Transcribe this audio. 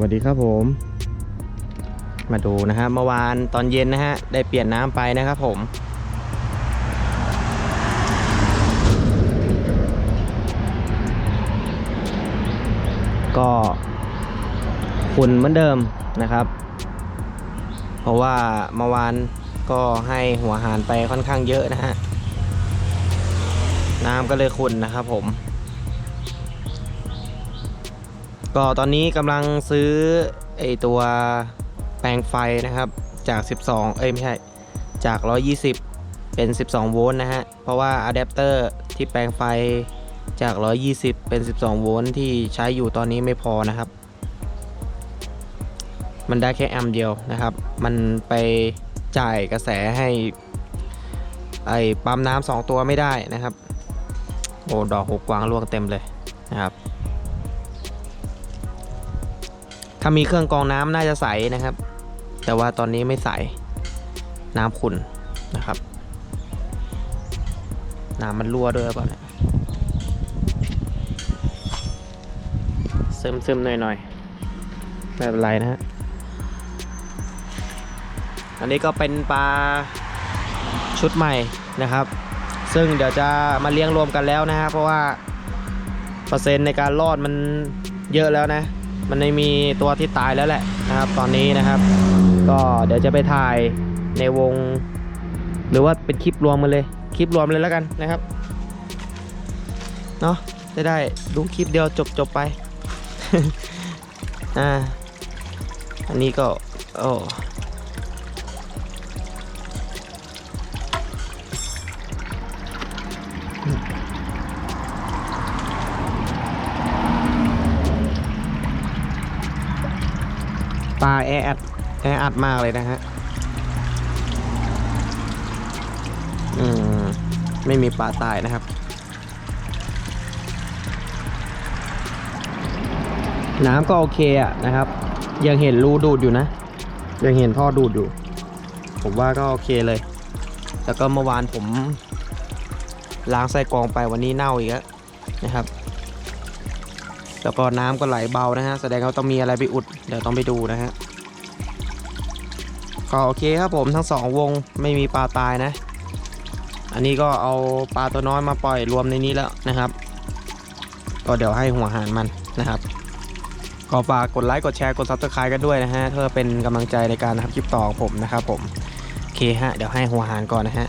วัสดีครับผม มาดูนะฮะเมื่อวานตอนเย็นนะฮะ ได้เปลี่ยนน้ำไปนะครับผมก็ขุ่นเหมือนเดิมนะครับ เพราะว่าเมื่อวานก็ให้หัวหารไปค่อนข้างเยอะนะฮะ น้ำก็เลยขุ่นนะครับผม ก็ตอนนี้กำลังซื้อไอตัวแปลงไฟนะครับจาก 12 เอ้ยไม่ใช่ จาก 120 เป็น 12 โวลต์นะฮะ เพราะว่าอะแดปเตอร์ที่แปลงไฟจาก 120 เป็น 12 โวลต์ที่ใช้อยู่ตอนนี้ไม่พอนะครับ มันได้แค่แอมป์เดียวนะครับ มันไปจ่ายกระแสให้ไอ้ปั๊มน้ำสองตัวไม่ได้นะครับ โอ้ดอกหกกวางร่วงเต็มเลยนะครับ ถ้ามีเครื่องกรองน้ำน่าจะใสนะครับ แต่ว่าตอนนี้ไม่ใสน้ำขุ่นนะครับ น้ำมันรั่วด้วยเปล่าเนี่ยซึมซึมๆหน่อยหน่อยๆไม่เป็นไรนะฮะอันนี้ก็เป็นปลาชุดใหม่นะครับ ซึ่งเดี๋ยวจะมาเลี้ยงรวมกันแล้วนะฮะเพราะว่าเปอร์เซ็นต์ในการรอดมันเยอะแล้วนะ มันในมีตัวที่ตายแล้วแหละนะครับ ตอนนี้นะครับ ก็เดี๋ยวจะไปถ่ายในวง หรือว่าเป็นคลิปรวมมาเลยคลิปรวมเลยแล้วกันนะครับเนาะจะได้ดูคลิปเดียวจบจบไปอ่าอันนี้ก็โอ้ ปลาแออัดแออัดมากเลยนะฮะอืมไม่มีปลาตายนะครับ น้ำก็โอเคอะนะครับ ยังเห็นรูดูดอยู่นะ ยังเห็นท่อดูดอยู่ ผมว่าก็โอเคเลย แล้วก็เมื่อวานผมล้างใส่กรองไปวันนี้เน่าอีกแล้วนะครับ แล้วก็น้ำก็ไหลเบานะฮะ แสดงว่าต้องมีอะไรไปอุด เดี๋ยวต้องไปดูนะฮะ ก็โอเคครับผมทั้งสองวงไม่มีปลาตายนะ อันนี้ก็เอาปลาตัวน้อยมาปล่อยรวมในนี้แล้วนะครับ ก็เดี๋ยวให้หัวหารมันนะครับ ก็ฝากกดไลค์กดแชร์กดซับสไครต์กันด้วยนะฮะเพื่อเป็นกำลังใจในการทำคลิปต่อของผมนะครับผม โอเคฮะเดี๋ยวให้หัวหารก่อนนะฮะ